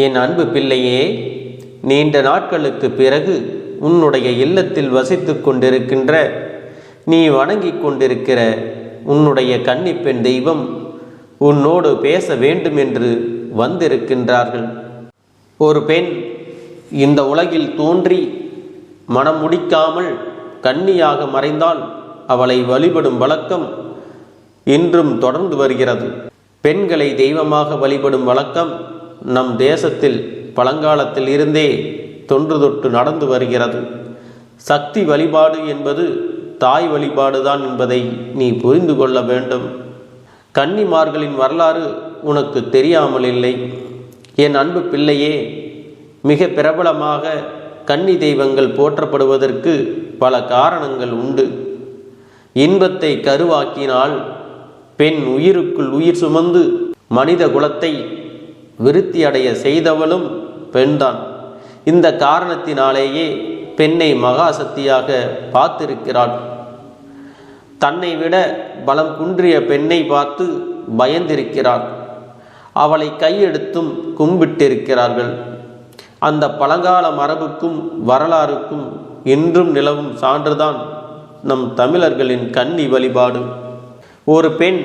என் அன்பு பிள்ளையே நீண்ட நாட்களுக்கு பிறகு உன்னுடைய இல்லத்தில் வசித்து கொண்டிருக்கின்ற நீ வணங்கிக் கொண்டிருக்கிற உன்னுடைய கன்னிப்பெண் தெய்வம் உன்னோடு பேச வேண்டும் என்று வந்திருக்கின்றார்கள். ஒரு பெண் இந்த உலகில் தோன்றி மனம் முடிக்காமல் கன்னியாக மறைந்தால் அவளை வழிபடும் வழக்கம் இன்றும் தொடர்ந்து வருகிறது. பெண்களை தெய்வமாக வழிபடும் வழக்கம் நம் தேசத்தில் பழங்காலத்தில் இருந்தே தொன்று தொட்டு நடந்து வருகிறது. சக்தி வழிபாடு என்பது தாய் வழிபாடுதான் என்பதை நீ புரிந்து கொள்ள வேண்டும். கன்னிமார்களின் வரலாறு உனக்கு தெரியாமல் இல்லை. என் அன்பு பிள்ளையே மிக பிரபலமாக கன்னி தெய்வங்கள் போற்றப்படுவதற்கு பல காரணங்கள் உண்டு. இன்பத்தை கருவாக்கினால் பெண் உயிருக்குள் உயிர் சுமந்து மனித குலத்தை விருத்தி அடைய செய்தவளும் பெண்தான். இந்த காரணத்தினாலேயே பெண்ணை மகாசக்தியாக பார்த்திருக்கிறாள். தன்னை விட பலம் குன்றிய பெண்ணை பார்த்து பயந்திருக்கிறாள். அவளை கையெடுத்தும் கும்பிட்டிருக்கிறார்கள். அந்த பழங்கால மரபுக்கும் வரலாறுக்கும் இன்றும் நிலவும் சான்றுதான் நம் தமிழர்களின் கன்னி வழிபாடு. ஒரு பெண்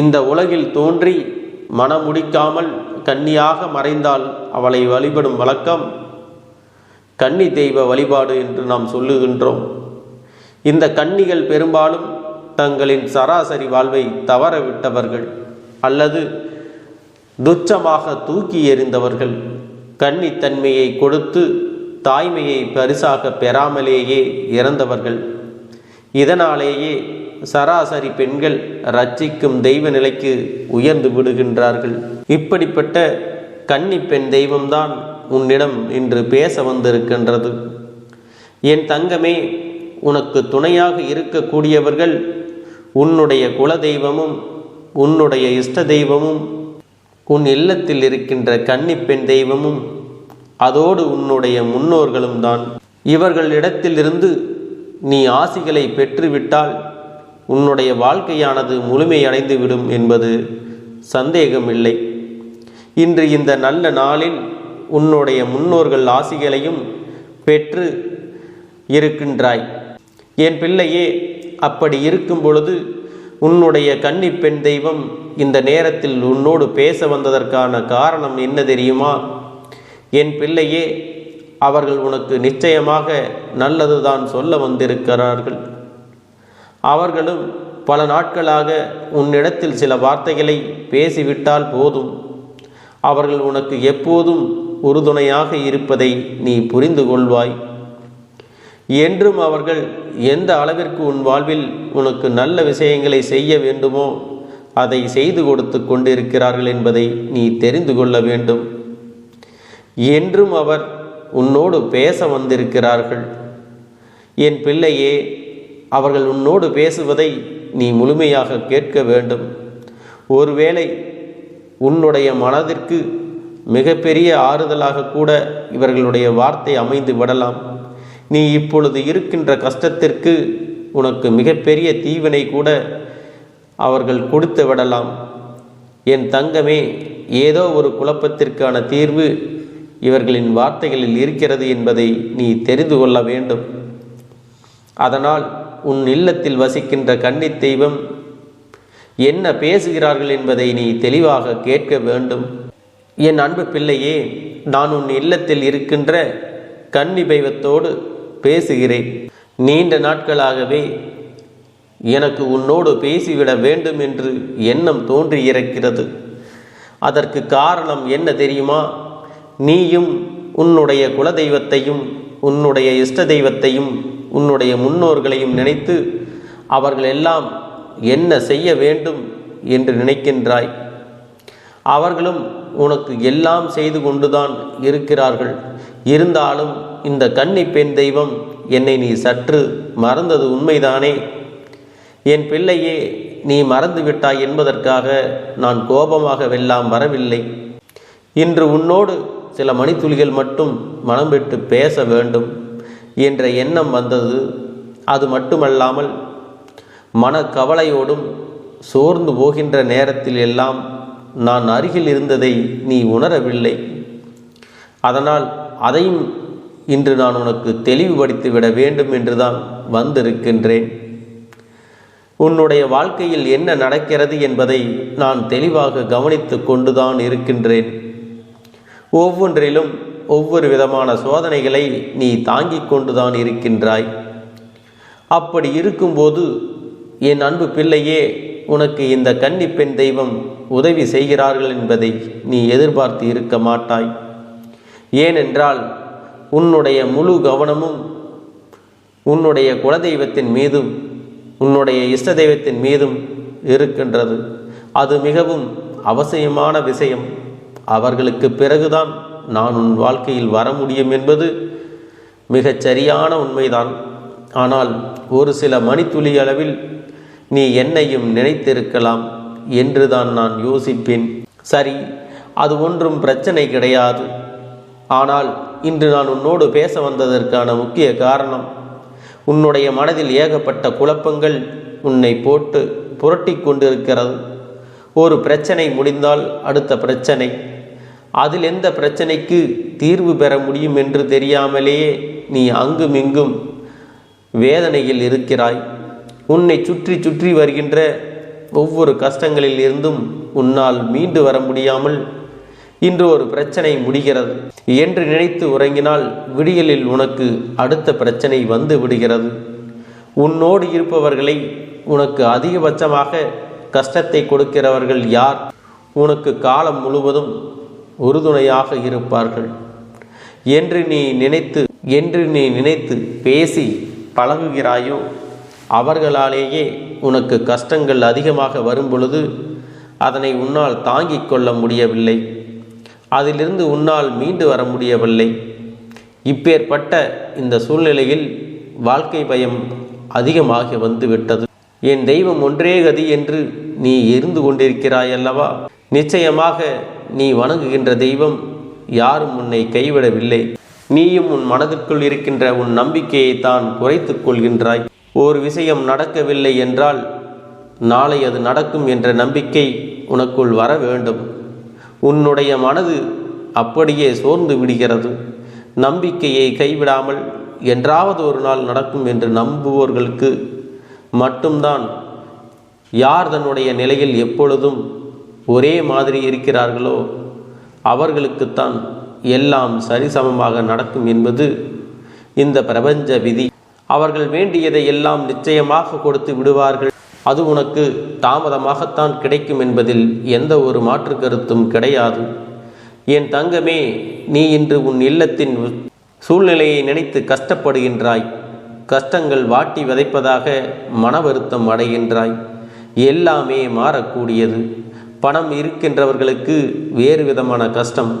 இந்த உலகில் தோன்றி மனமுடிக்காமல் கன்னியாக மறைந்தால் அவளை வழிபடும் வழக்கம் கன்னி தெய்வ வழிபாடு என்று நாம் சொல்லுகின்றோம். இந்த கன்னிகள் பெரும்பாலும் தங்களின் சராசரி வாழ்வை தவற விட்டவர்கள் அல்லது துச்சமாக தூக்கி எறிந்தவர்கள். கன்னித்தன்மையை கொடுத்து தாய்மையை பரிசாக பெறாமலேயே இறந்தவர்கள். இதனாலேயே சராசரி பெண்கள் ரட்சிக்கும் தெய்வ நிலைக்கு உயர்ந்து விடுகின்றார்கள். இப்படிப்பட்ட கன்னி பெண் தெய்வம்தான் உன்னிடம் இன்று பேச வந்திருக்கின்றது. என் தங்கமே உனக்கு துணையாக இருக்கக்கூடியவர்கள் உன்னுடைய குல தெய்வமும் உன்னுடைய இஷ்ட தெய்வமும் உன் இல்லத்தில் இருக்கின்ற கன்னிப்பெண் தெய்வமும் அதோடு உன்னுடைய முன்னோர்களும் தான் இவர்களிடத்திலிருந்து நீ ஆசிகளை பெற்றுவிட்டால் உன்னுடைய வாழ்க்கையானது முழுமையடைந்து விடும் என்பது சந்தேகமில்லை. இன்று இந்த நல்ல நாளில் உன்னுடைய முன்னோர்கள் ஆசிகளையும் பெற்று இருக்கின்றாய். என் பிள்ளையே அப்படி இருக்கும் பொழுது உன்னுடைய கன்னி பெண் தெய்வம் இந்த நேரத்தில் உன்னோடு பேச வந்ததற்கான காரணம் என்ன தெரியுமா? என் பிள்ளையே அவர்கள் உனக்கு நிச்சயமாக நல்லதுதான் சொல்ல வந்திருக்கிறார்கள். அவர்களும் பல நாட்களாக உன்னிடத்தில் சில வார்த்தைகளை பேசிவிட்டால் போதும். அவர்கள் உனக்கு எப்போதும் உறுதுணையாக இருப்பதை நீ புரிந்து கொள்வாய். என்றும் அவர்கள் எந்த அளவிற்கு உன் வாழ்வில் உனக்கு நல்ல விஷயங்களை செய்ய வேண்டுமோ அதை செய்து கொடுத்து கொண்டிருக்கிறார்கள் என்பதை நீ தெரிந்து கொள்ள வேண்டும். என்றும் அவர் உன்னோடு பேச வந்திருக்கிறார்கள். என் பிள்ளையே அவர்கள் உன்னோடு பேசுவதை நீ முழுமையாக கேட்க வேண்டும். ஒருவேளை உன்னுடைய மனதிற்கு மிகப்பெரிய ஆறுதலாக கூட இவர்களுடைய வார்த்தை அமைந்து விடலாம். நீ இப்பொழுது இருக்கின்ற கஷ்டத்திற்கு உனக்கு மிகப்பெரிய தீவினை கூட அவர்கள் கொடுத்து விடலாம். என் தங்கமே ஏதோ ஒரு குழப்பத்திற்கான தீர்வு இவர்களின் வார்த்தைகளில் இருக்கிறது என்பதை நீ தெரிந்து கொள்ள வேண்டும். அதனால் உன் இல்லத்தில் வசிக்கின்ற கன்னித் தெய்வம் என்ன பேசுகிறார்கள் என்பதை நீ தெளிவாக கேட்க வேண்டும். என் அன்பு பிள்ளையே நான் உன் இல்லத்தில் இருக்கின்ற கன்னி தெய்வத்தோடு பேசுகிறேன். நீண்ட நாட்களாகவே எனக்கு உன்னோடு பேசிவிட வேண்டும் என்று எண்ணம் தோன்றி இருக்கிறது. அதற்கு காரணம் என்ன தெரியுமா? நீயும் உன்னுடைய குலதெய்வத்தையும் உன்னுடைய இஷ்ட தெய்வத்தையும் உன்னுடைய முன்னோர்களையும் நினைத்து அவர்கள் எல்லாம் என்ன செய்ய வேண்டும் என்று நினைக்கின்றாய்? அவர்களும் உனக்கு எல்லாம் செய்து கொண்டுதான் இருக்கிறார்கள். இருந்தாலும் இந்த கன்னி பெண் தெய்வம் என்னை நீ சற்று மறந்தது உண்மைதானே? என் பிள்ளையே நீ மறந்து விட்டாய் என்பதற்காக நான் கோபமாக வெல்லாம் வரவில்லை. இன்று உன்னோடு சில மணித்துளிகள் மட்டும் மனம் விட்டு பேச வேண்டும். என்ற எண்ணம் வந்தது. அது மட்டுமல்லாமல் மனக்கவலையோடும் சோர்ந்து போகின்ற நேரத்தில் எல்லாம் நான் அருகில் இருந்ததை நீ உணரவில்லை. அதனால் அதையும் இன்று நான் உனக்கு தெளிவுபடுத்தி விட வேண்டும் என்றுதான் வந்திருக்கின்றேன். உன்னுடைய வாழ்க்கையில் என்ன நடக்கிறது என்பதை நான் தெளிவாக கவனித்து கொண்டுதான் இருக்கின்றேன். ஒவ்வொன்றிலும் ஒவ்வொரு விதமான சோதனைகளை நீ தாங்கிக் கொண்டுதான் இருக்கின்றாய். அப்படி இருக்கும்போது என் அன்பு பிள்ளையே உனக்கு இந்த கன்னிப்பெண் தெய்வம் உதவி செய்கிறார்கள் என்பதை நீ எதிர்பார்த்து இருக்க மாட்டாய். ஏனென்றால் உன்னுடைய முழு கவனமும் உன்னுடைய குலதெய்வத்தின் மீதும் உன்னுடைய இஷ்ட தெய்வத்தின் மீதும் இருக்கின்றது. அது மிகவும் அவசியமான விஷயம். அவர்களுக்கு பிறகுதான் நான் உன் வாழ்க்கையில் வர முடியும் என்பது மிகச் சரியான உண்மைதான். ஆனால் ஒரு சில மணித்துளி அளவில் நீ என்னையும் நினைத்திருக்கலாம் என்றுதான் நான் யோசிப்பேன். சரி அது ஒன்றும் பிரச்சனை கிடையாது. ஆனால் இன்று நான் உன்னோடு பேச வந்ததற்கான முக்கிய காரணம் உன்னுடைய மனதில் ஏகப்பட்ட குழப்பங்கள் உன்னை போட்டு புரட்டி கொண்டிருக்கிறது. ஒரு பிரச்சனை முடிந்தால் அடுத்த பிரச்சனை. அதில் எந்த பிரச்சனைக்கு தீர்வு பெற முடியும் என்று தெரியாமலேயே நீ அங்கும் இங்கும் வேதனையில் இருக்கிறாய். உன்னை சுற்றி சுற்றி வருகின்ற ஒவ்வொரு கஷ்டங்களில் இருந்தும் உன்னால் மீண்டு வர முடியாமல் இன்று ஒரு பிரச்சனை முடிகிறது. என்று நினைத்து உறங்கினால் விடியலில் உனக்கு அடுத்த பிரச்சனை வந்து விடுகிறது. உன்னோடு இருப்பவர்களை உனக்கு அதிகபட்சமாக கஷ்டத்தை கொடுக்கிறவர்கள் யார்? உனக்கு காலம் முழுவதும் உறுதுணையாக இருப்பார்கள். என்று நீ நினைத்து என்று நீ நினைத்து பேசி பழகுகிறாயோ அவர்களாலேயே உனக்கு கஷ்டங்கள் அதிகமாக வரும் பொழுது அதனை உன்னால் தாங்கிக் கொள்ள முடியவில்லை. அதிலிருந்து உன்னால் மீண்டு வர முடியவில்லை. இப்பேற்பட்ட இந்த சூழ்நிலையில் வாழ்க்கை பயம் அதிகமாகி வந்துவிட்டது. என் தெய்வம் ஒன்றே கதி என்று நீ இருந்து கொண்டிருக்கிறாயல்லவா? நிச்சயமாக நீ வணங்குகின்ற தெய்வம் யாரும் உன்னை கைவிடவில்லை. நீயும் உன் மனதிற்குள் இருக்கின்ற உன் நம்பிக்கையை தான் குறைத்து கொள்கின்றாய். ஒரு விஷயம் நடக்கவில்லை என்றால் நாளை அது நடக்கும் என்ற நம்பிக்கை உனக்குள் வர வேண்டும். உன்னுடைய மனது அப்படியே சோர்ந்து விடுகிறது. நம்பிக்கையை கைவிடாமல் என்றாவது ஒரு நாள் நடக்கும் என்று நம்புவோர்களுக்கு மட்டும்தான் யார் தன்னுடைய நிலையில் எப்பொழுதும் ஒரே மாதிரி இருக்கிறார்களோ அவர்களுக்குத்தான் எல்லாம் சரிசமமாக நடக்கும் என்பது இந்த பிரபஞ்ச விதி. அவர்கள் வேண்டியதை எல்லாம் நிச்சயமாக கொடுத்து விடுவார்கள். அது உனக்கு தாமதமாகத்தான் கிடைக்கும் என்பதில் எந்த ஒரு மாற்று கருத்தும் கிடையாது. என் தங்கமே நீ இன்று உன் இல்லத்தின் சூழ்நிலையை நினைத்து கஷ்டப்படுகின்றாய். கஷ்டங்கள் வாட்டி விதைப்பதாக மன வருத்தம் அடைகின்றாய். எல்லாமே மாறக்கூடியது. பணம் இருக்கின்றவர்களுக்கு வேறு விதமான கஷ்டம்.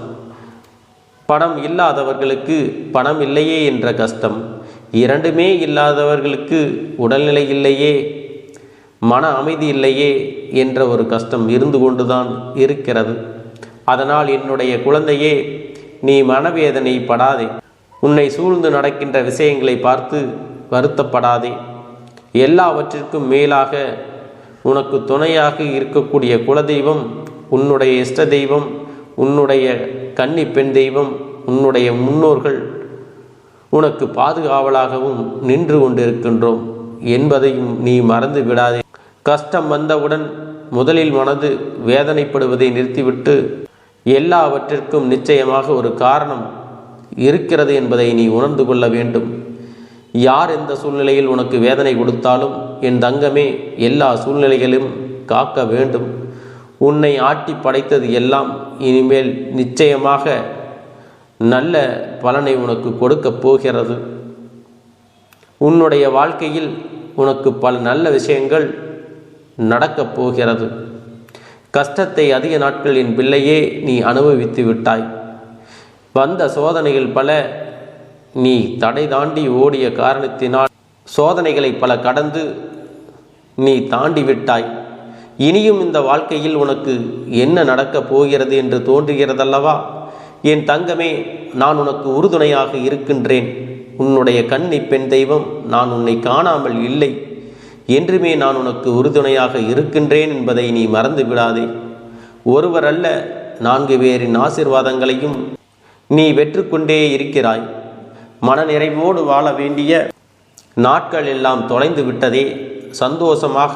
பணம் இல்லாதவர்களுக்கு பணம் இல்லையே என்ற கஷ்டம். இரண்டுமே இல்லாதவர்களுக்கு உடல்நிலை இல்லையே மன அமைதி இல்லையே என்ற ஒரு கஷ்டம் இருந்து கொண்டுதான் இருக்கிறது. அதனால் என்னுடைய குழந்தையே நீ மனவேதனை படாதே. உன்னை சூழ்ந்து நடக்கின்ற விஷயங்களை பார்த்து வருத்தப்படாதே. எல்லாவற்றிற்கும் மேலாக உனக்கு துணையாக இருக்கக்கூடிய குலதெய்வம் உன்னுடைய இஷ்ட தெய்வம் உன்னுடைய கன்னி பெண் தெய்வம் உன்னுடைய முன்னோர்கள் உனக்கு பாதுகாவலாகவும் நின்று கொண்டிருக்கின்றோம் என்பதையும் நீ மறந்து விடாதே. கஷ்டம் வந்தவுடன் முதலில் மனது வேதனைப்படுவதை நிறுத்திவிட்டு எல்லாவற்றிற்கும் நிச்சயமாக ஒரு காரணம் இருக்கிறது என்பதை நீ உணர்ந்து கொள்ள வேண்டும். யார் எந்த சூழ்நிலையில் உனக்கு வேதனை கொடுத்தாலும் என் தங்கமே எல்லா சூழ்நிலைகளிலும் காக்க வேண்டும். உன்னை ஆட்டி படைத்தது எல்லாம் இனிமேல் நிச்சயமாக நல்ல பலனை உனக்கு கொடுக்கப் போகிறது. உன்னுடைய வாழ்க்கையில் உனக்கு பல நல்ல விஷயங்கள் நடக்கப் போகிறது. கஷ்டத்தை அதிக நாட்கள் என் பிள்ளையே நீ அனுபவித்து விட்டாய். வந்த சோதனைகள் பல நீ தடை தாண்டி ஓடிய காரணத்தினால் சோதனைகளை பல கடந்து நீ தாண்டி விட்டாய். இனியும் இந்த வாழ்க்கையில் உனக்கு என்ன நடக்கப் போகிறது என்று தோன்றுகிறதல்லவா? என் தங்கமே நான் உனக்கு உறுதுணையாக இருக்கின்றேன். உன்னுடைய கண்ணி பெண் தெய்வம் நான் உன்னை காணாமல் இல்லை. என்றுமே நான் உனக்கு உறுதுணையாக இருக்கின்றேன் என்பதை நீ மறந்து விடாதே. ஒருவர் அல்ல நான்கு பேரின் ஆசிர்வாதங்களையும் நீ வெற்றுக்கொண்டே இருக்கிறாய். மனநிறைவோடு வாழ வேண்டிய நாட்கள் எல்லாம் தொலைந்து விட்டதே. சந்தோஷமாக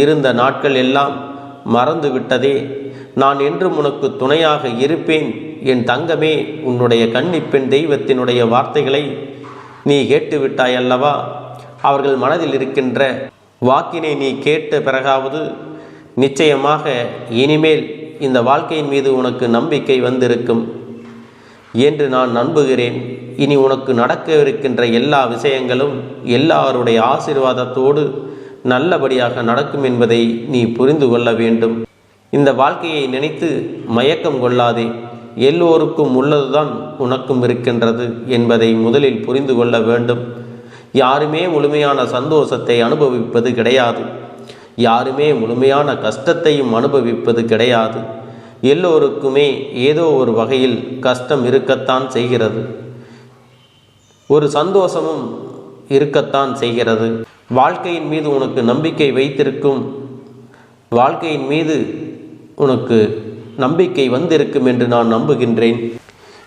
இருந்த நாட்கள் எல்லாம் மறந்து விட்டதே. நான் என்றும் உனக்கு துணையாக இருப்பேன். என் தங்கமே உன்னுடைய கன்னிப்பெண் தெய்வத்தினுடைய வார்த்தைகளை நீ கேட்டுவிட்டாய் அல்லவா? அவர்கள் மனதில் இருக்கின்ற வாக்கினை நீ கேட்ட பிறகாவது நிச்சயமாக இனிமேல் இந்த வாழ்க்கையின் மீது உனக்கு நம்பிக்கை வந்திருக்கும் என்று நான் நம்புகிறேன். இனி உனக்கு நடக்கவிருக்கின்ற எல்லா விஷயங்களும் எல்லாருடைய ஆசீர்வாதத்தோடு நல்லபடியாக நடக்கும் என்பதை நீ புரிந்து கொள்ள வேண்டும். இந்த வாழ்க்கையை நினைத்து மயக்கம் கொள்ளாதே. எல்லோருக்கும் உள்ளதுதான் உனக்கும் இருக்கின்றது என்பதை முதலில் புரிந்து கொள்ள வேண்டும். யாருமே முழுமையான சந்தோஷத்தை அனுபவிப்பது கிடையாது. யாருமே முழுமையான கஷ்டத்தையும் அனுபவிப்பது கிடையாது. எல்லோருக்குமே ஏதோ ஒரு வகையில் கஷ்டம் இருக்கத்தான் செய்கிறது. ஒரு சந்தோஷமும் இருக்கத்தான் செய்கிறது. வாழ்க்கையின் மீது உனக்கு நம்பிக்கை வைத்திருக்கும் வாழ்க்கையின் மீது உனக்கு நம்பிக்கை வந்திருக்கும் என்று நான் நம்புகின்றேன்.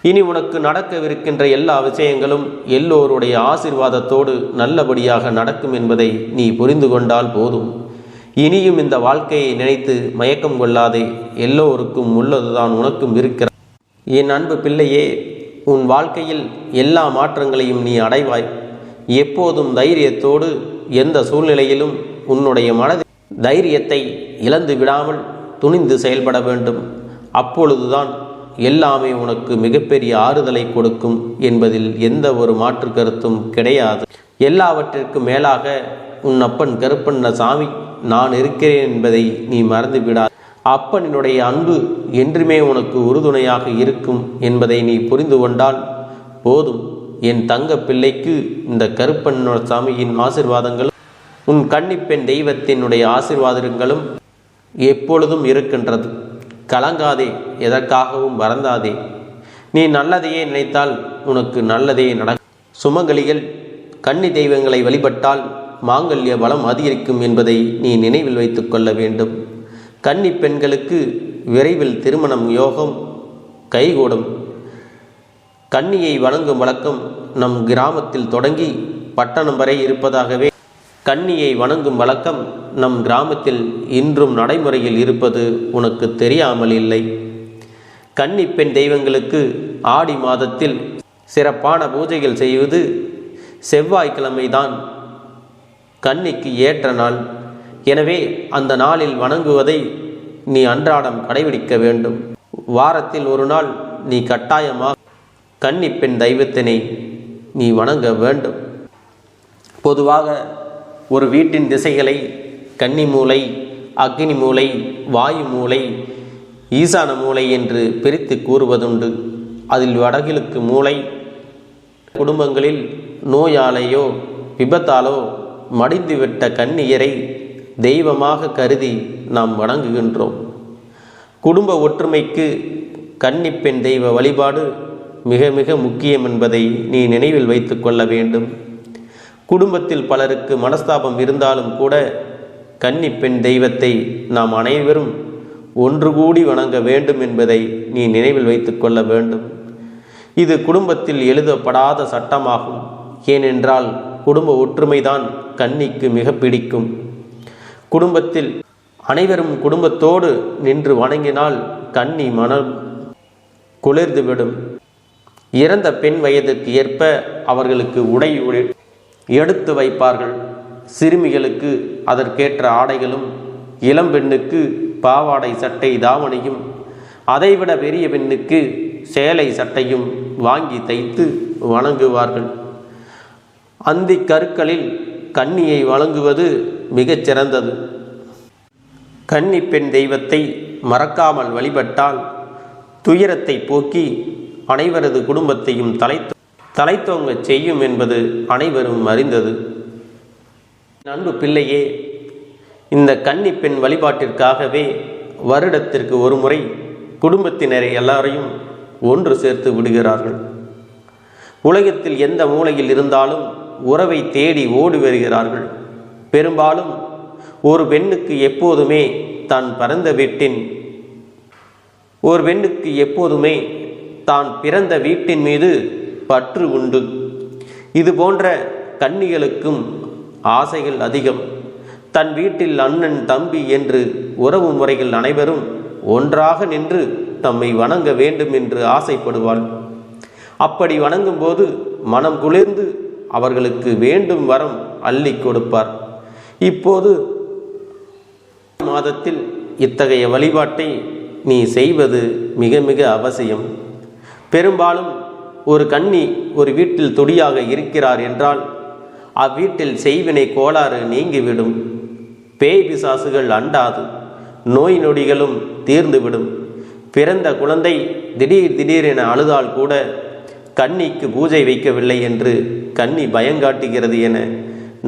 இனி உனக்கு நடக்கவிருக்கின்ற எல்லா விஷயங்களும் எல்லோருடைய ஆசிர்வாதத்தோடு நல்லபடியாக நடக்கும் என்பதை நீ புரிந்து கொண்டால் போதும். இனியும் இந்த வாழ்க்கையை நினைத்து மயக்கம் கொள்ளாதே. எல்லோருக்கும் உள்ளதுதான் உனக்கும் இருக்கிற. என் அன்பு பிள்ளையே உன் வாழ்க்கையில் எல்லா மாற்றங்களையும் நீ அடைவாய். எப்போதும் தைரியத்தோடு எந்த சூழ்நிலையிலும் உன்னுடைய மனதில் தைரியத்தை இழந்து விடாமல் துணிந்து செயல்பட வேண்டும். அப்பொழுதுதான் எல்லாமே உனக்கு மிகப்பெரிய ஆறுதலை கொடுக்கும் என்பதில் எந்த ஒரு மாற்று கருத்தும் கிடையாது. எல்லாவற்றிற்கும் மேலாக உன் அப்பன் கருப்பண்ண சாமி நான் இருக்கிறேன் என்பதை நீ மறந்து விடாது அப்பனினுடைய அன்பு என்றுமே உனக்கு உறுதுணையாக இருக்கும் என்பதை நீ புரிந்து கொண்டால் போதும். என் தங்க பிள்ளைக்கு இந்த கருப்பண்ண சாமியின் ஆசிர்வாதங்களும் உன் கன்னிப்பெண் தெய்வத்தினுடைய ஆசிர்வாதங்களும் எப்பொழுதும் இருக்கின்றது. கலங்காதே எதற்காகவும் வருந்தாதே. நீ நல்லதையே நினைத்தால் உனக்கு நல்லதே நட சுமங்கலிகள் கன்னி தெய்வங்களை வழிபட்டால் மாங்கல்ய பலம் அதிகரிக்கும் என்பதை நீ நினைவில் வைத்துக் கொள்ள வேண்டும். கன்னி பெண்களுக்கு விரைவில் திருமணம் யோகம் கைகூடும். கன்னியை வணங்கும் வழக்கம் நம் கிராமத்தில் தொடங்கி பட்டணம் வரை இருப்பதாகவே கன்னியை வணங்கும் வழக்கம் நம் கிராமத்தில் இன்றும் நடைமுறையில் இருப்பது உனக்கு தெரியாமல் இல்லை. கன்னி பெண் தெய்வங்களுக்கு ஆடி மாதத்தில் சிறப்பான பூஜைகள் செய்வது செவ்வாய்க்கிழமைதான். கன்னிக்கு ஏற்ற நாள். எனவே அந்த நாளில் வணங்குவதை நீ அன்றாடம் கடைபிடிக்க வேண்டும். வாரத்தில் ஒரு நாள் நீ கட்டாயமாக கன்னிப்பெண் தெய்வத்தினை நீ வணங்க வேண்டும். பொதுவாக ஒரு வீட்டின் திசைகளை கன்னி மூலை அக்னி மூலை வாயு மூலை ஈசான மூலை என்று பிரித்து கூறுவதுண்டு. அதில் வடகிழக்கு மூளை குடும்பங்களில் நோயாலேயோ விபத்தாலோ மடிந்துவிட்ட கன்னியரை தெய்வமாக கருதி நாம் வணங்குகின்றோம். குடும்ப ஒற்றுமைக்கு கன்னிப்பெண் தெய்வ வழிபாடு மிக மிக முக்கியம் என்பதை நீ நினைவில் வைத்து கொள்ள வேண்டும். குடும்பத்தில் பலருக்கு மனஸ்தாபம் இருந்தாலும் கூட கன்னிப்பெண் தெய்வத்தை நாம் அனைவரும் ஒன்று கூடி வணங்க வேண்டும் என்பதை நீ நினைவில் வைத்து கொள்ள வேண்டும். இது குடும்பத்தில் எழுதப்படாத சட்டமாகும். ஏனென்றால் குடும்ப ஒற்றுமைதான் கன்னிக்கு மிக பிடிக்கும். குடும்பத்தில் அனைவரும் குடும்பத்தோடு நின்று வணங்கினால் கண்ணி மனம் குளிர்ந்துவிடும் இறந்த பெண் வயதுக்கு ஏற்ப அவர்களுக்கு உடை உடை- எடுத்து வைப்பார்கள். சிறுமிகளுக்கு அதற்கேற்ற ஆடைகளும் இளம்பெண்ணுக்கு பாவாடை சட்டை தாவணியும் அதைவிட பெரிய பெண்ணுக்கு சேலை சட்டையும் வாங்கி தைத்து வணங்குவார்கள். அந்தி கருக்களில் கண்ணியை வழங்குவது மிகச் சிறந்தது கன்னி பெண் தெய்வத்தை மறக்காமல் வழிபட்டால் துயரத்தை போக்கி அனைவரது குடும்பத்தையும் தலை தலைத்தோங்கச் செய்யும் என்பது அனைவரும் அறிந்தது. அன்பு பிள்ளையே இந்த கன்னி பெண் வழிபாட்டிற்காகவே வருடத்திற்கு ஒரு முறை குடும்பத்தினரை எல்லாரையும் ஒன்று சேர்த்து விடுகிறார்கள். உலகத்தில் எந்த மூலையில் இருந்தாலும் உறவை தேடி ஓடி வருகிறார்கள். பெரும்பாலும் ஒரு பெண்ணுக்கு எப்போதுமே தான் பிறந்த வீட்டின் ஒரு பெண்ணுக்கு எப்போதுமே தான் பிறந்த வீட்டின் மீது பற்று உண்டு. இது போன்ற கன்னிகளுக்கும் ஆசைகள் அதிகம். தன் வீட்டில் அண்ணன் தம்பி என்று உறவு முறைகள் அனைவரும் ஒன்றாக நின்று தம்மை வணங்க வேண்டும் என்று ஆசைப்படுவாள். அப்படி வணங்கும்போது மனம் குளிர்ந்து அவர்களுக்கு வேண்டும் வரம் அள்ளி கொடுப்பார். இப்போது மாதத்தில் இத்தகைய வழிபாட்டை நீ செய்வது மிக மிக அவசியம். பெரும்பாலும் ஒரு கன்னி ஒரு வீட்டில் துடியாக இருக்கிறார் என்றால் அவ்வீட்டில் செய்வினை கோளாறு நீங்கிவிடும். பேய் பிசாசுகள் அண்டாது நோய் நொடிகளும் தீர்ந்துவிடும். பிறந்த குழந்தை திடீர் திடீரென அழுதால் கூட கன்னிக்கு பூஜை வைக்கவில்லை என்று கன்னி பயங்காட்டுகிறது என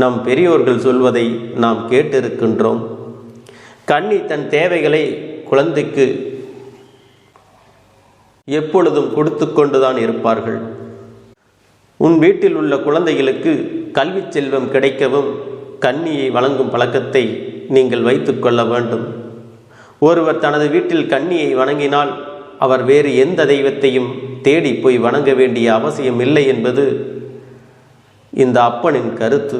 நம் பெரியோர்கள் சொல்வதை நாம் கேட்டிருக்கின்றோம். கண்ணி தன் தேவைகளை குழந்தைக்கு எப்பொழுதும் கொடுத்து கொண்டுதான் இருப்பார்கள். உன் வீட்டில் உள்ள குழந்தைகளுக்கு கல்வி செல்வம் கிடைக்கவும் கண்ணியை வழங்கும் பழக்கத்தை நீங்கள் வைத்துக்கொள்ள வேண்டும். ஒருவர் தனது வீட்டில் கண்ணியை வணங்கினால் அவர் வேறு எந்த தெய்வத்தையும் தேடி போய் வணங்க வேண்டிய அவசியம் இல்லை என்பது இந்த அப்பனின் கருத்து.